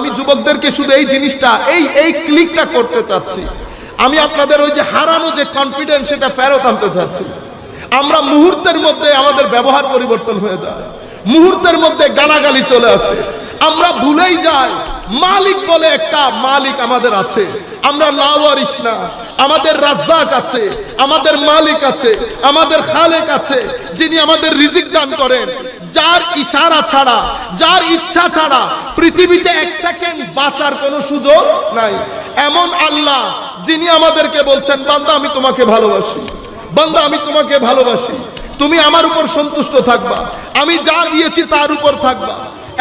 আমি যুবকদেরকে শুধু এই জিনিসটা, এই এই ক্লিকটা করতে চাচ্ছি। আমি আপনাদের ওই যে হারানো যে কনফিডেন্স সেটা ফেরত আনতে চাচ্ছি। আমরা মুহূর্তের মধ্যে আমাদের ব্যবহার পরিবর্তন হয়ে যায়। মুহূর্তের মধ্যে গালাগালি চলে আসে। আমরা ভুলেই যাই। মালিক বলে একটা মালিক আমাদের আছে। আমরা লাওয়ারিস না। আমাদের রাজ্জাক আছে। আমাদের মালিক আছে। আমাদের খালেক আছে। যিনি আমাদের রিজিক দান করেন। যার ইশারা ছাড়া, যার ইচ্ছা ছাড়া পৃথিবীতে এক সেকেন্ড বাঁচার কোনো সুযোগ নাই। এমন আল্লাহ যিনি আমাদেরকে বলছেন, বান্দা, আমি তোমাকে ভালোবাসি। বান্দা, আমি তোমাকে ভালোবাসি। তুমি আমার উপর সন্তুষ্ট থাকবা। আমি যা দিয়েছি তার উপর থাকবা।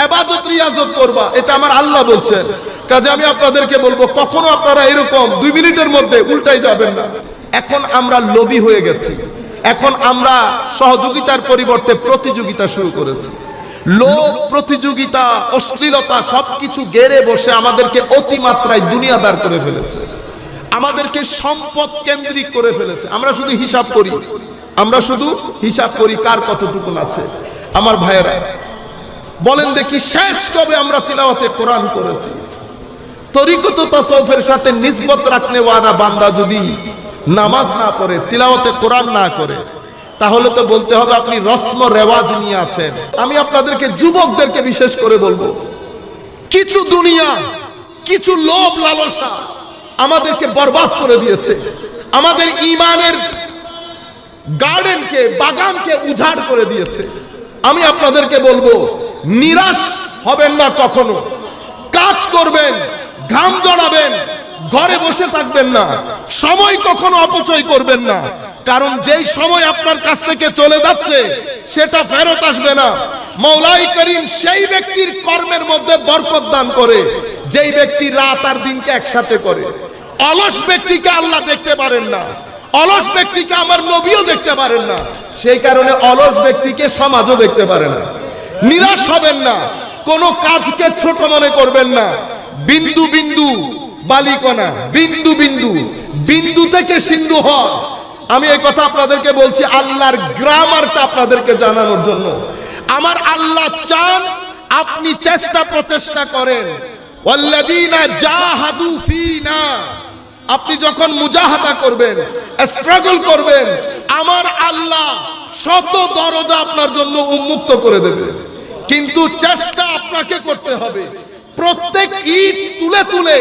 এবাদত, রিয়াজত করবা। এটা আমার আল্লাহ বলছেন। কাজে আমি আপনাদেরকে বলব, কখনো আপনারা এরকম দুই মিনিটের মধ্যে উল্টাই যাবেন না। এখন আমরা লোভী হয়ে গেছি। এখন আমরা সহযোগিতার পরিবর্তে প্রতিযোগিতা শুরু করেছি। লোভ প্রতিযোগিতা, অশ্লীলতা সবকিছু গেড়ে বসে আমাদেরকে অতিমাত্রায় দুনিয়াদার করে ফেলেছে। আমাদেরকে সম্পদ কেন্দ্রিক করে ফেলেছে। আমরা শুধু হিসাব করি। আমরা শুধু হিসাব করি কার কতটুকুন আছে। আমার ভাইয়েরা, বলেন দেখি শেষ কবে আমরা তিলাওয়াতে কোরআন করেছি? তরিকত তাসৌফের সাথে নিসবত রাখনে ওয়ানা বান্দা যদি নামাজ না পড়ে তিলাওতে কোরআন না করে, তাহলে তো বলতে হবে আপনি রসম রেওয়াজ নিয়ে আছেন। আমি আপনাদেরকে, যুবকদেরকে বিশেষ করে বলব, কিছু দুনিয়া, কিছু লোভ লালসা আমাদেরকে বরবাদ করে দিয়েছে। আমাদের ইমানের গার্ডেনকে, বাগানকে উজাড় করে দিয়েছে। আমি আপনাদেরকে বলব, নিরাশ হবেন না কখনো। কাজ করবেন ঘাম জড়াবেন, ঘরে বসে থাকবেন না, সময় কখনো অপচয় করবেন না। কারণ যেই সময় আপনার কাছ থেকে চলে যাচ্ছে, সেটা ফেরত আসবে না। মৌলাই করিম সেই ব্যক্তির কর্মের মধ্যে বরকত দান করে, যেই ব্যক্তি রাত আর দিনকে একসাথে করে। অলস ব্যক্তিকে আল্লাহ দেখতে পারেন না, অলস ব্যক্তিকে আমার নবীও দেখতে পারেন না, সেই কারণে অলস ব্যক্তিকে সমাজও দেখতে পারে না। নিরাশ হবেন না, কোনো কাজকে ছোট মনে করবেন না বিন্দু বিন্দু, বালিকণা, বিন্দু বিন্দু বিন্দু থেকে সিন্ধু হয়। আমি এই কথা আপনাদেরকে বলছি, আল্লাহর গ্রামারটা আপনাদেরকে জানানোর জন্য। আমার আল্লাহ চান আপনি চেষ্টা প্রচেষ্টা করেন। আপনি যখন মুজাহাদা করবেন স্ট্রাগল করবেন, আমার আল্লাহ শত দরজা আপনার জন্য উন্মুক্ত করে দেবে। কিন্তু চেষ্টা আপনাকে করতে হবে। প্রত্যেক ইট তুলে তুলে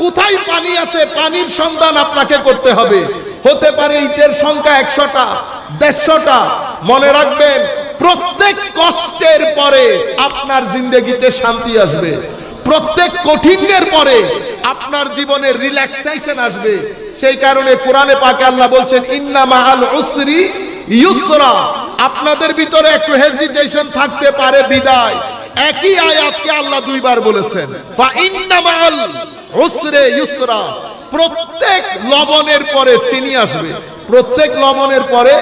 কোথায় পানি আছে, পানির সন্ধান আপনাকে করতে হবে। হতে পারে ইটের সংখ্যা একশোটা, দেড়শোটা, মনে রাখবেন, প্রত্যেক কষ্টের পরে আপনার জিন্দগিতে শান্তি আসবে। প্রত্যেক কঠিনের পরে আপনার জীবনে রিল্যাক্সেশন আসবে। সেই কারণে কোরআনে পাকে আল্লাহ বলছেন, ইন্না মাআল উসরি ইউসরা। আপনাদের ভিতরে একটু হেজিটেশন থাকতে পারে বিদায়। একই আয়াতকে আল্লাহ দুইবার বলেছেন প্রত্যেক লবণের পরে চিনি আসবে, প্রত্যেক লবণের পরে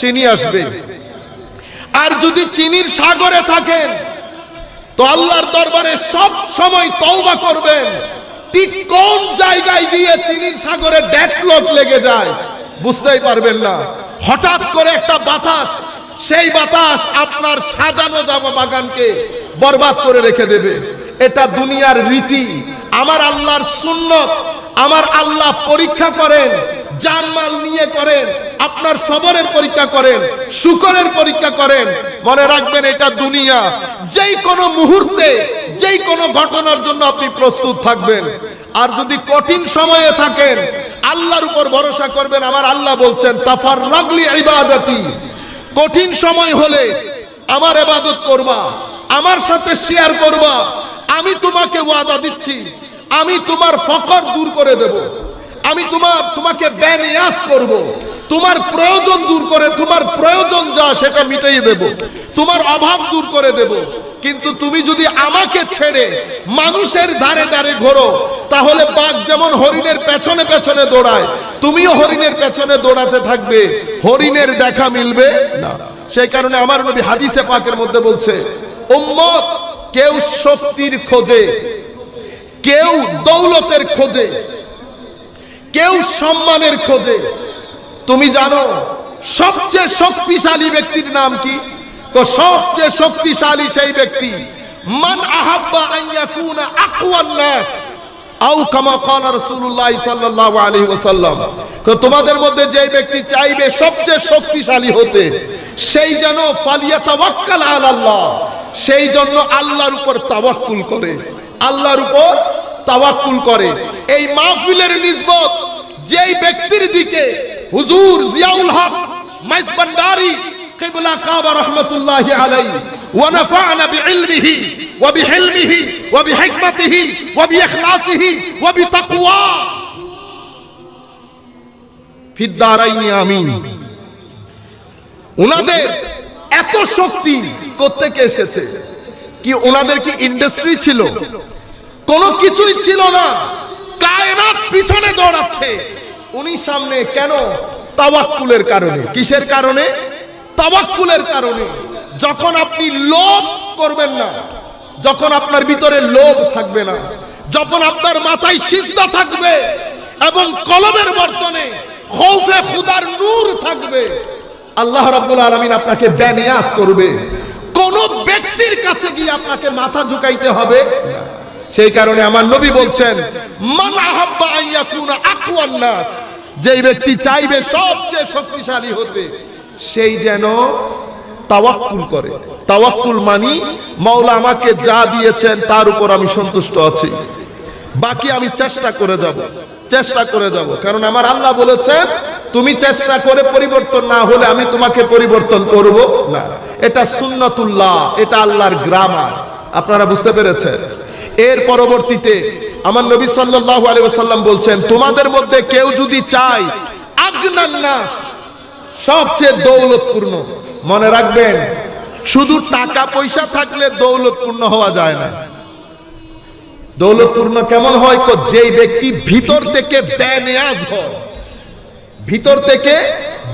চিনি আসবে। আর যদি চিনির সাগরে থাকেন, তো আল্লাহর দরবারে সব সময় তওবা করবেন। ঠিক কোন জায়গায় গিয়ে চিনির সাগরে ডেটলক লেগে যায়, বুঝতেই পারবেন না। হঠাৎ করে একটা বাতাস সেই বাতাস আপনার সাজানো জামা বাগানকে বরবাদ করে রেখে দেবে। এটা দুনিয়ার রীতি। আমার আল্লাহর সুন্নত। আমার আল্লাহ পরীক্ষা করেন জানমাল নিয়ে করেন, আপনার সবরের পরীক্ষা করেন, শুকরের পরীক্ষা করেন। মনে রাখবেন, এটা দুনিয়া। যেই কোনো মুহূর্তে, যেই কোনো ঘটনার জন্য আপনি প্রস্তুত থাকবেন। আর যদি কঠিন সময়ে থাকেন, আল্লাহর উপর ভরসা করবেন, আমার আল্লাহ বলছেন তাফার রাগলি ইবাদতি। কঠিন সময় হলে আমার এবাদত করবা, আমার সাথে শেয়ার করবা। আমি তোমাকে ওয়াদা দিচ্ছি, আমি তোমার ফকর দূর করে দেব। আমি তোমার, তোমাকে ব্যানিয়াস করব। তোমার প্রয়োজন দূর করে, তোমার প্রয়োজন যা সেটা মিটাই দেব। তোমার অভাব দূর করে দেব। কিন্তু তুমি যদি আমাকে ছেড়ে মানুষের ধারে ধারে ঘোরো, তাহলে বাঘ যেমন হরিণের পেছনে পেছনে দৌড়ায়, তুমিও হরিণের পেছনে দৌড়াতে থাকবে। হরিণের দেখা মিলবে না। সেই কারণে আমার নবী হাদিসে পাকের মধ্যে বলছে, উম্মত কেউ শক্তির খোঁজে, কেউ দৌলতের খোঁজে, কেউ সম্মানের খোঁজে। তুমি জানো, সবচেয়ে শক্তিশালী ব্যক্তির নাম কি? তো সবচেয়ে শক্তিশালী সেই ব্যক্তি, মান আহাব্বা আন ইয়াকুনা আকওয়ান নাস আও কামা ক্বালা রাসূলুল্লাহ সাল্লাল্লাহু আলাইহি ওয়াসাল্লাম। তো তোমাদের মধ্যে যে ব্যক্তি চাইবে সবচেয়ে শক্তিশালী হতে, সেই যেন ফালিয়াতাওয়াক্কাল আলাল্লাহ, সেই জন্য আল্লাহর উপর তাওয়াক্কুল করে। আল্লাহর উপর তাওয়াক্কুল করে। এই মাহফিলের নিসবত যেই ব্যক্তির দিকে হুজুর জিয়াউল হক মাইজবান্ডারি বিহিকমাতিহি ওয়া বিইখলাসিহি ওয়া বিতাকওয়া। ফিদ দারাইনি আমিন। ওনাদের এত শক্তি কোত্থেকে এসেছে? কি ওনাদের কি ইন্ডাস্ট্রি ছিল? কোনো কিছুই ছিল না। কায়নাত পিছনে দৌড়াচ্ছে। উনি সামনে কেন তাওয়াক্কুলের কারণে? কিসের কারণে? তাওয়াক্কুলের কারণে যখন আপনি লোভ করবেন না, যখন আপনার ভিতরে লোভ থাকবে না, যখন আপনার মাথায় সিজদা থাকবে এবং কলমের বর্তনে খৌফে খুদার নূর থাকবে, আল্লাহ রাব্বুল আলামিন আপনাকে বেনিয়াস করবে। কোন ব্যক্তির কাছে গিয়ে আপনাকে মাথা ঝুঁকাইতে হবে সেই কারণে আমার নবী বলছেন, মান আহাব্বা আন ইয়াকুনা আকওয়ান নাস যেই ব্যক্তি চাইবে সবচেয়ে শক্তিশালী হতে। সেই যেন তাওয়াক্কুল করে। তাওয়াক্কুল মানি মাওলা আমাকে যা দিয়েছেন তার উপর আমি সন্তুষ্ট আছি। বাকি আমি চেষ্টা করে যাব, চেষ্টা করে যাব। কারণ আমার আল্লাহ বলেছেন, তুমি চেষ্টা করে পরিবর্তন না হলে আমি তোমাকে পরিবর্তন করব না। এটা সুন্নাতুল্লাহ, এটা আল্লাহর গ্রামার। আপনারা বুঝতে পেরেছেন? এর পরবর্তীতে আমার নবী সাল্লাল্লাহু আলাইহি ওয়াসাল্লাম বলছেন, তোমাদের মধ্যে কেউ যদি চায় আগনান নাস সবচেয়ে দৌলতপূর্ণ। মনে রাখবেন, শুধু টাকা পয়সা থাকলে দৌলতপূর্ণ হওয়া যায় না। দৌলতপূর্ণ কেমন হয়? তো যেই ব্যক্তি ভিতর থেকে বেনেয়াজ হয়। ভিতর থেকে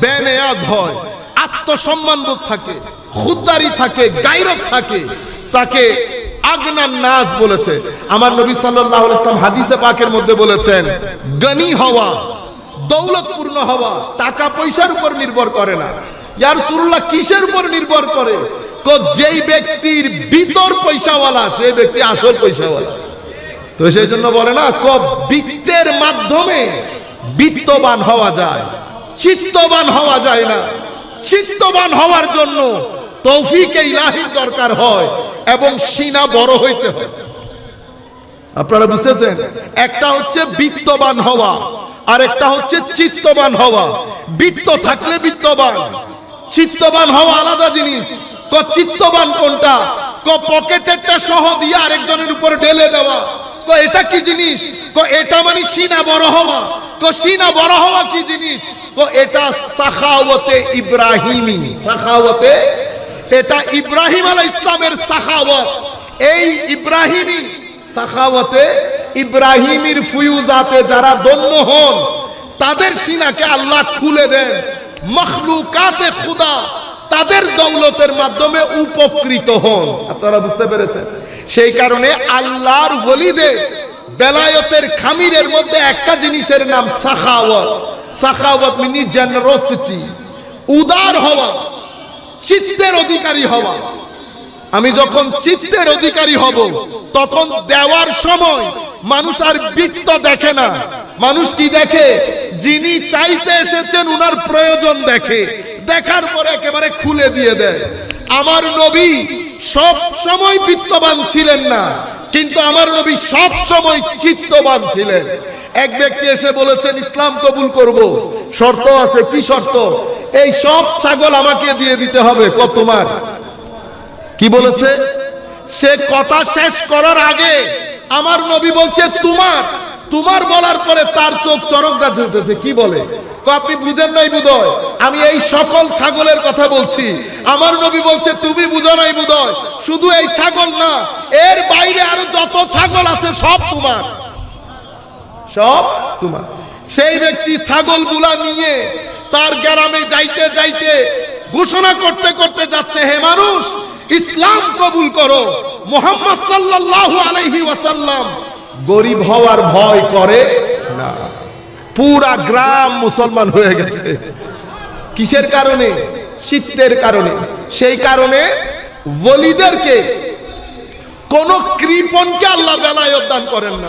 বেনেয়াজ হয়। আত্মসম্মান বোধ থাকে, খুদ্দারি থাকে, গাইরত থাকে। তাকে আগনান নাজ বলেছে। আমার নবী আলাইহি ইসলাম হাদিসে পাকের মধ্যে বলেছেন, গনি হওয়া দৌলতপূর্ণ হওয়া, টাকা পয়সার উপর নির্ভর করে না। ইয়ার সুরুল্লাহ কিসের উপর নির্ভর করে? যেই ব্যক্তির ভিতর পয়সাওয়ালা, সেই ব্যক্তি আসল পয়সাওয়ালা। তো সেই জন্য বলে না, ক বিত্তের মাধ্যমে বিত্তবান হওয়া যায়, চিত্তবান হওয়া যায় না। চিত্তবান হওয়ার জন্য তৌফিকে ইলাহির দরকার হয় এবং সিনা বড় হইতে হয়। আপনারা বুঝতেছেন? একটা হচ্ছে বিত্তবান হওয়া আর একটা হচ্ছে চিত্তবান হওয়া। বৃত্ত থাকলে বিত্তবান। চিত্তবান হওয়া আলাদা জিনিস। ক চিত্তবান কোনটা? ক পকেটেরটা সহ দিয়ে আরেকজনের উপর ঢেলে দেওয়া। ক এটা কি জিনিস? ক এটা মানে সিনা বড় হওয়া। ক সিনা বড় হওয়া কি জিনিস? ক এটা সাখাওয়াতে ইব্রাহিমি। সাখাওয়াতে? এটা ইব্রাহিম আলাহ ইসলামের সাখাওয়াত। এই ইব্রাহিমী সাখাওয়াতে ইব্রাহিমের ফুয়ুজাতে যারা দন্য হন, তাদের সিনাকে আল্লাহ খুলে দেন। মখলুকাতে খুদা, তাদের দৌলতের মাধ্যমে উপকৃত হন। আপনারা বুঝতে পেরেছেন? সেই কারণে আল্লাহর ওলিদের বেলায়তের খামিরের মধ্যে একটা জিনিসের নাম সাখাওয়াত। সাখাওয়াত মিনি জেনারোসিটি, উদার হওয়া, চিত্তের অধিকারী হওয়া। আমি যখন চিত্তের অধিকারী হব, তখন দেওয়ার সময় মানুষ আর বৃত্ত দেখে না। মানুষ কি দেখে? যিনি চাইতে এসেছেন, উনার প্রয়োজন দেখে। দেখার পরে একেবারে খুলে দিয়ে দেয়। আমার নবী সব সময় বিত্তবান ছিলেন না, কিন্তু আমার নবী সব সময় চিত্তবান ছিলেন। এক ব্যক্তি এসে বলেছেন, ইসলাম কবুল করব। শর্ত আছে, কি শর্ত? এই সব ছাগল আমাকে দিয়ে দিতে হবে, কত তোমার কি বলেছে? সে কথা শেষ করার আগে আমার নবী বলছে, তোমার তোমার বলার পরে তার চোখ চরক গাছ উঠেছে কি বলে? আপনি বুঝেন নাই বুধয়, আমি এই সকল ছাগলের কথা বলছি। আমার নবী বলছে, তুমি বুঝো নাই বুধয়, শুধু এই ছাগল না, এর বাইরে আরও যত ছাগল আছে, সব তোমার। সব তোমার। সেই ব্যক্তি ছাগলগুলা নিয়ে তার গ্রামে যাইতে যাইতে ঘোষণা করতে করতে যাচ্ছে, হে মানুষ, ইসলাম কবুল করো। মোহাম্মদ সাল্লাল্লাহু আলাইহি ওয়াসাল্লাম। গরিব হওয়ার ভয় করে না। পুরা গ্রাম মুসলমান হয়ে গেছে। কিসের কারণে? চিত্তের কারণে। সেই কারণে ওলিদেরকে কোন কৃপণকে আল্লাহ বেলায়ত দান করেন না।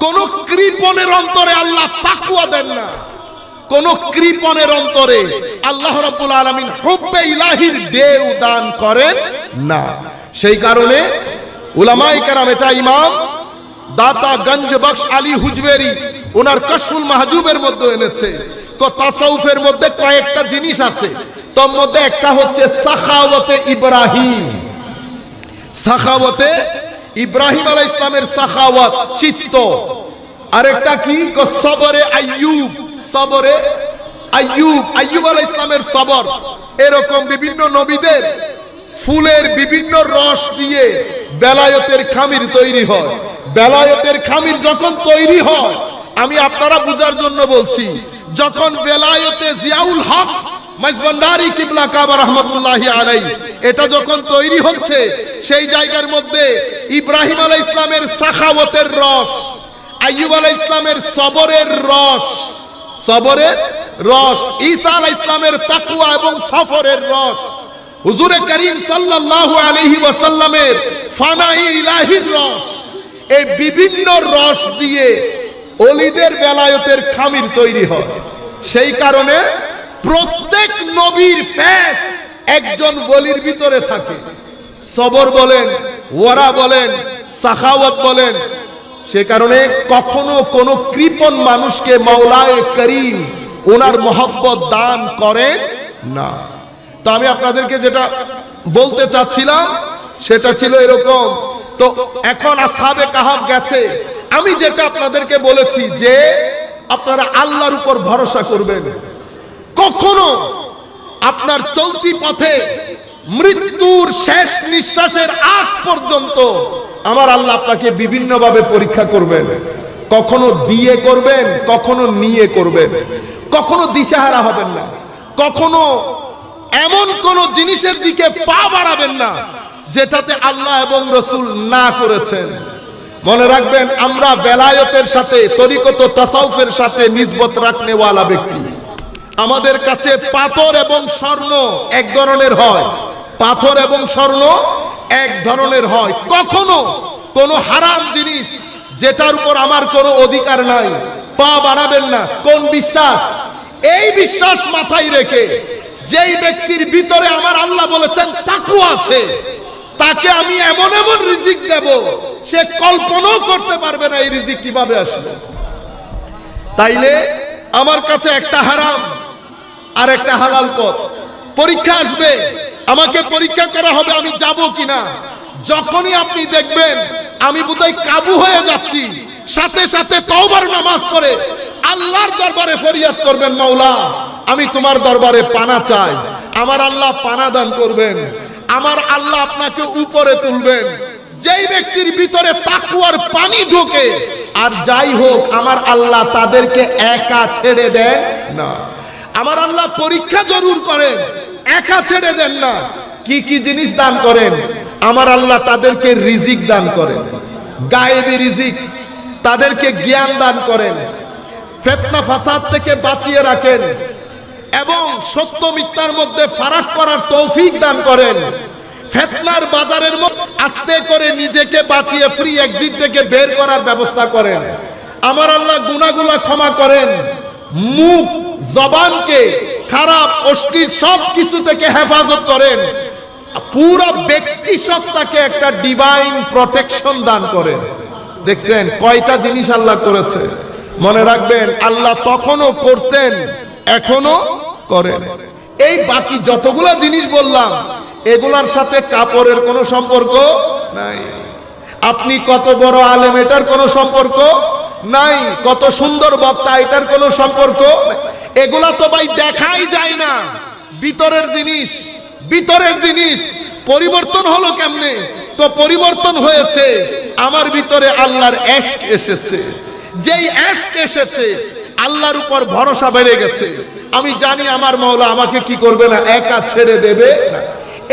কোন কৃপণের অন্তরে আল্লাহ তাকুয়া দেন না। কোন কৃপণের অন্তরে আল্লাহ রাব্বুল আলামিন হুব্বে ইলাহির দেও দান করেন না। সেই কারণে এটা ইমাম দাতা গঞ্জ বখশ আলী হুজবেরি, ওনার মাহজুবের মধ্যে এনেছে। তো তাসাউফের মধ্যে কয়েকটা জিনিস আছে। তোর মধ্যে একটা হচ্ছে সাখাওয়াতে ইব্রাহিম। সাখাওয়াতে ইব্রাহিম ইসলামের সাখাওয়াত, চিত্ত। আরেকটা কি? সবরে আইয়ুব সবরে আইয়ুব আইয়ুব ইসলামের সবর। এরকম বিভিন্ন নবীদের ফুলের বিভিন্ন রস দিয়ে বেলায়তের খামির তৈরি হয়। বেলায়তের খামির যখন তৈরি হয়, আমি আপনারা বুঝার জন্য বলছি, যখন বেলায়তে জিয়াউল হক এটা যখন তৈরি সেই জায়গার মধ্যে ইসলামের সাখাওয়াতের রস ইসলামের সবরের রস সবরের রস ইসলামের তাকুয়া এবং সফরের রস হুজুরে করিম সাল্লাল্লাহু আলাইহি ওয়াসাল্লামের ফানাই ইলাহির রস, এই বিভিন্ন রস দিয়ে অলিদের বেলায়তের খামির তৈরি হয়। সেই কারণে প্রত্যেক নবীর ফ্যাস একজন বলির ভিতরে থাকে। সবর বলেন, ওয়ারা বলেন, সাখাওয়াত বলেন, সে কারণে কখনো কোনো কৃপণ মানুষকে মাওলায়ে করিম ওনার মহব্বত দান করেন না। তো আমি আপনাদেরকে যেটা বলতে চাচ্ছিলাম, সেটা ছিল এরকম। তো এখন আসহাবে কাহাব গেছে। আমি যেটা আপনাদেরকে বলেছি যে, আপনারা আল্লাহর উপর ভরসা করবেন। কখনো আপনার চলতি পথে মৃত্যুর শেষ নিঃশ্বাসের আগ পর্যন্ত আমার আল্লাহ আপনাকে বিভিন্নভাবে পরীক্ষা করবেন। কখনো দিয়ে করবেন, কখনো নিয়ে করবেন। কখনো দিশাহারা হবেন না। কখনো এমন কোন জিনিসের দিকে পা বাড়াবেন না, যেটাতে আল্লাহ এবং রসুল না করেছেন। মনে রাখবেন, আমরা বেলায়তের সাথে, তরিকত তাসাউফের সাথে নিজবত রাখনেওয়ালা ব্যক্তি। আমাদের কাছে পাথর এবং স্বর্ণ এক ধরনের হয়। পাথর এবং স্বর্ণ এক ধরনের হয়। কখনো কোনো হারাম জিনিস যেটার উপর আমার কোনো অধিকার নাই। পা বাড়াবেন না। কোন বিশ্বাস? এই বিশ্বাস মাথায় রেখে যেই ব্যক্তির ভিতরে আমার আল্লাহ বলেছেন, তাকু আছে। তাকে আমি এমন এমন রিজিক দেব, সে কল্পনাও করতে পারবে না এই রিজিক কীভাবে আসবে। তাইলে আমার কাছে একটা হারাম আর একটা হালাল পথ। পরীক্ষা আসবে, আমাকে পরীক্ষা করা হবে আমি যাব কিনা। যখনই আপনি দেখবেন, আমি বোধহয় কাবু হয়ে যাচ্ছি, সাথে সাথে তওবার নামাজ পড়ে, আল্লাহর দরবারে ফরিয়াদ করবেন মাওলা। আমি তোমার দরবারে পানা চাই। আমার আল্লাহ পানা দান করবেন। আমার আল্লাহ আপনাকে উপরে তুলবেন। যেই ব্যক্তির ভিতরে তাকুয়ার পানি ঢোকে, আর যাই হোক, আমার আল্লাহ তাদেরকে একা ছেড়ে দেন না। আমার আল্লাহ পরীক্ষা জরুর করেন, একা ছেড়ে দেন না। কি কি জিনিস দান করেন? আমার আল্লাহ তাদেরকে রিজিক দান করেন। গায়েবী রিজিক, তাদেরকে জ্ঞান দান করেন। ফেতনা ফাসাদ থেকে বাঁচিয়ে রাখেন। এবং সত্য মিথ্যার মধ্যে ফারাক করার তৌফিক দান করেন। ফেতনার বাজারের আস্তে করে নিজেকে বাঁচিয়ে ফ্রি এক্সিট থেকে বের করার ব্যবস্থা করেন। আমার আল্লাহ গুনাগুলা ক্ষমা করেন। মুখ, জবানকে খারাপ অশ্লীল সব কিছু থেকে হেফাজত করেন। পুরো ব্যক্তি সত্তাকে একটা ডিভাইন প্রোটেকশন দান করেন। দেখছেন, কয়টা জিনিস আল্লাহ করেছে। মনে রাখবেন, আল্লাহ তখনও করতেন এখনও করেন এই বাকি যতগুলো জিনিস বললাম, এগুলার সাথে কাপড়ের কোনো সম্পর্ক নাই। আপনি কত বড় আলেম, এটার কোনো সম্পর্ক নাই। কত সুন্দর বক্তা, এটার কোনো সম্পর্ক এগুলা তো ভাই দেখাই যায় না। ভিতরের জিনিস ভিতরের জিনিস পরিবর্তন হলো কেমনে? তো পরিবর্তন হয়েছে, আমার ভিতরে আল্লাহর এশক এসেছে। যেই এশক এসেছে, আল্লাহর উপর ভরসা বেড়ে গেছে। আমি জানি আমার মৌলা আমাকে কি করবে না, একা ছেড়ে দেবে না।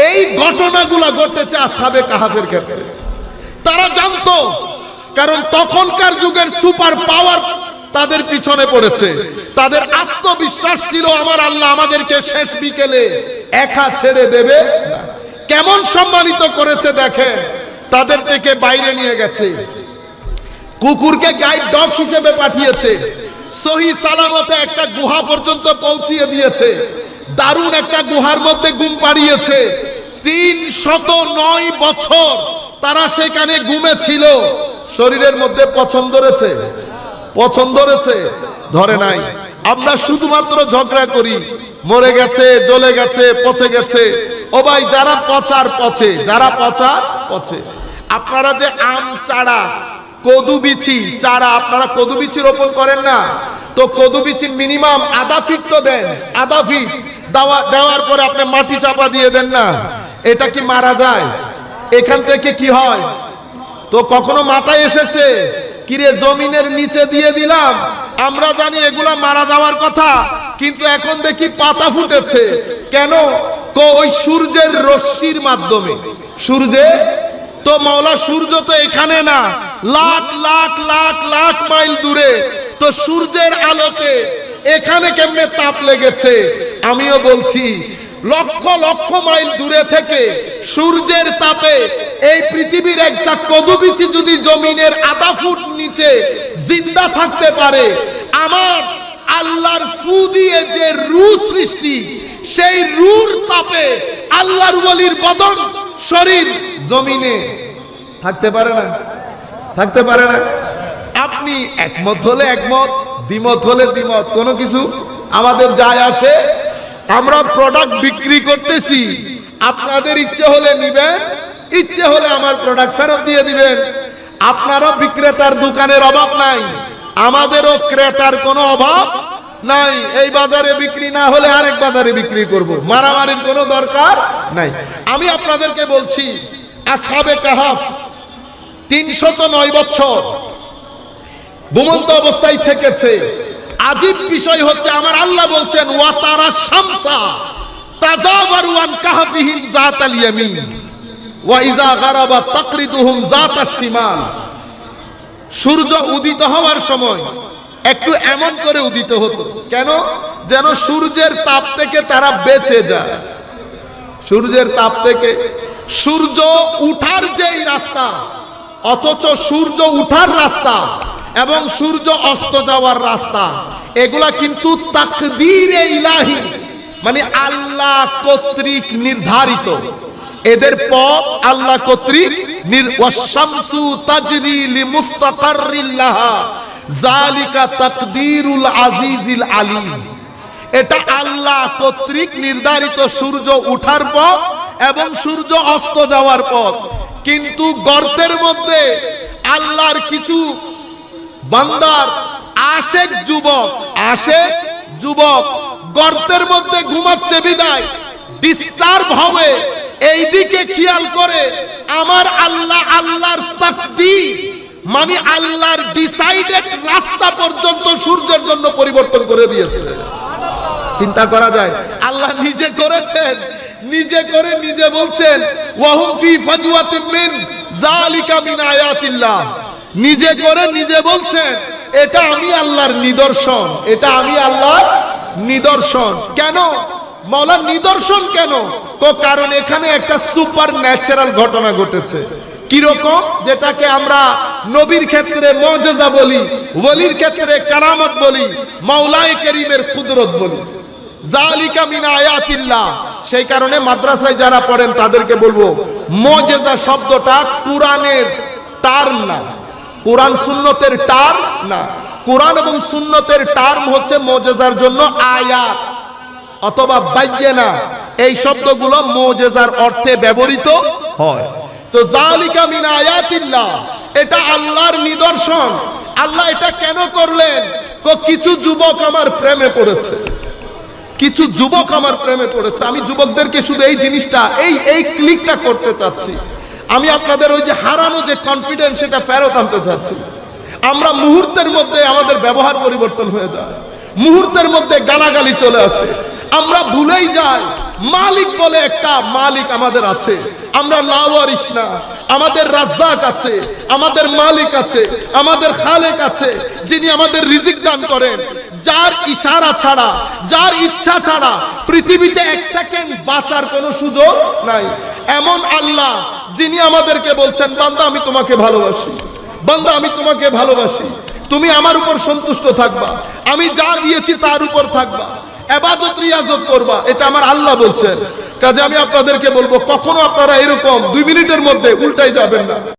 এই ঘটনাগুলা ঘটেছে আসাবে কাহাবের ক্ষেত্রে। তারা জানতো, কারণ তখনকার যুগের সুপার পাওয়ার তাদের পিছনে পড়েছে। তাদের আত্মবিশ্বাস ছিল, আমার আল্লাহ আমাদেরকে শেষ বিকেলে একা ছেড়ে দেবে কেমন সম্মানিত করেছে দেখে তাদের থেকে বাইরে নিয়ে গেছে। কুকুরকে গাইড ডগ হিসেবে পাঠিয়েছে। সহি সালামতে একটা গুহা পর্যন্ত পৌঁছিয়ে দিয়েছে। দারুণ একটা গুহার মধ্যে ঘুম পাড়িয়েছে। তিন শত নয় বছর তারা সেখানে ঘুমেছিল। শরীরের মধ্যে পছন্দ রয়েছে? পছন্দ রয়েছে? ধরে নাই। আমরা শুধুমাত্র ঝগড়া করি। মরে গেছে, জ্বলে গেছে, পচে গেছে। ও ভাই, যারা পচার পচে, যারা পচার পচে। আপনারা যে আম চারা কদু বিচি চারা আপনারা কদু বিচি রোপণ করেন না, তো কদু বিচি মিনিমাম আধা ফিট তো দেন, আধা ফিট। দেওয়া, দেওয়ার পরে আপনি মাটি চাপা দিয়ে দেন না, এটা কি মারা যায়? এখান থেকে কি হয়? তো কখনো মাথায় এসেছে, কিরে, জমিনের নিচে দিয়ে দিলাম, আমরা জানি এগুলা মারা যাওয়ার কথা, কিন্তু এখন দেখি পাতা ফুটেছে। কেন? ওই সূর্যের রশ্মির মাধ্যমে। সূর্যে? তো মাওলা, সূর্য তো এখানে না লাখ লাখ লাখ লাখ মাইল দূরে তো সূর্যের আলোতে এখানে কেমনে তাপ লেগেছে? আমিও বলছি, লক্ষ লক্ষ মাইল দূরে থেকে সূর্যের তাপে এই পৃথিবীর একটা কদুবিচি যদি জমিনের আধা ফুট নিচে জিন্দা থাকতে পারে, আমার আল্লাহর ফু দিয়ে যে রু সৃষ্টি, সেই রুর তাপে আল্লাহর বলির বদন শরীর জমিনে থাকতে পারে না। থাকতে পারে না। আপনি একমত হলে একমত, দ্বিমত হলে দ্বিমত, কোনো কিছু আমাদের যায় আসে। আমরা প্রোডাক্ট বিক্রি করতেছি, আপনাদের ইচ্ছে হলে নিবেন, ইচ্ছে হলে আমার প্রোডাক্ট ফেরত দিয়ে দিবেন। আপনারও বিক্রেতার দোকানের অভাব নাই, আমাদেরও ক্রেতার কোনো অভাব নাই। এই বাজারে বিক্রি না হলে আরেক বাজারে বিক্রি করব। মারামারির কোনো দরকার নাই। আমি আপনাদেরকে বলছি, আসাবে কাহাফ তিনশত নয় বছর। ঘুমন্ত অবস্থায় থেকেছে। আজীব বিষয় হচ্ছে, আমার আল্লাহ বলছেন, ওয়া তারা শামসা কাহফিহিম জাতাল ইয়ামিন। ওয়া গারাবা তাকরিদুহুম সূর্য উদিত হওয়ার সময় একটু এমন করে উদিত হতো। কেন? যেন সূর্যের তাপ থেকে তারা বেঁচে যায়। সূর্যের তাপ থেকে সূর্য উঠার যেই রাস্তা অথচ সূর্য উঠার রাস্তা এবং সূর্য অস্ত যাওয়ার রাস্তা, এগুলা কিন্তু ইলাহি মানে আল্লাহ কর্তৃক নির্ধারিত। এদের পথ আল্লাহ কর্তৃক জালিকা এটা আল্লাহ কর্তৃক নির্ধারিত সূর্য উঠার পথ এবং সূর্য অস্ত যাওয়ার পথ। কিন্তু গর্তের মধ্যে আল্লাহর কিছু বান্দার আশেক যুবক আশেক যুবক গর্তের মধ্যে ঘুমাচ্ছে বিদায় ডিস্টার্ব হবে। এই দিকে খেয়াল করে, আমার আল্লাহ আল্লাহর তাকদীর মানে আল্লাহর ডিসাইডেড রাস্তা পর্যন্ত সূর্যের জন্য পরিবর্তন করে দিয়েছে। চিন্তা করা যায়, আল্লাহ নিজে করেছেন। নিজে করে নিজে বলছেন নিজে করে নিজে বলছেন, এটা আমি আল্লাহর নিদর্শন, এটা আমি আল্লাহর নিদর্শন। কেন? মৌলা নিদর্শন কেন? তো কারণ এখানে একটা সুপার ন্যাচারাল ঘটনা ঘটেছে। কীরকম যেটাকে আমরা নবীর ক্ষেত্রে মজেজা বলি, ওলির ক্ষেত্রে কারামত বলি মাওলাই করিমের কুদরত বলি। সেই কারণে মাদ্রাসায় যারা পড়েন, তাদেরকে বলব, মজেজা শব্দটা কোরআনের টার্ম না। কোরআন সুন্নতের টার্ম না। কোরআন এবং সুন্নতের টার্ম হচ্ছে মজেজার জন্য আয়াত অথবা বাইয়েনা। এই শব্দগুলো মজেজার অর্থে ব্যবহৃত হয়। তো জালিকা মিন আয়াতিল্লাহ, এটা আল্লাহর নিদর্শন। আল্লাহ এটা কেন করলেন? কিছু যুবক আমার প্রেমে পড়েছে। কিছু যুবক আমার প্রেমে পড়েছে। আমি যুবকদেরকে শুধু এই জিনিসটা এই এই ক্লিকটা করতে চাচ্ছি। আমি আপনাদের ওই যে হারানো যে কনফিডেন্স সেটা ফেরত আনতে চাচ্ছি। আমরা মুহূর্তের মধ্যে আমাদের ব্যবহার পরিবর্তন হয়ে যায়। মুহূর্তের মধ্যে গালাগালি চলে আসে। আমরা ভুলেই যাই। মালিক বলে একটা মালিক আমাদের আছে। আমরা লাওয়ারিস না। আমাদের রাজ্জাক আছে। আমাদের মালিক আছে। আমাদের খালেক আছে। যিনি আমাদের রিজিক দান করেন। যার ইশারা ছাড়া, যার ইচ্ছা ছাড়া পৃথিবীতে এক সেকেন্ড বাঁচার কোনো সুযোগ নাই। এমন আল্লাহ যিনি আমাদেরকে বলছেন, বান্দা, আমি তোমাকে ভালোবাসি। বান্দা, আমি তোমাকে ভালোবাসি। তুমি আমার উপর সন্তুষ্ট থাকবা। আমি যা দিয়েছি তার উপর থাকবা। এবাদত, রিয়াজত করবা। এটা আমার আল্লাহ বলছেন। কাজে আমি আপনাদেরকে বলব, কখনো আপনারা এরকম দুই মিনিটের মধ্যে উল্টাই যাবেন না।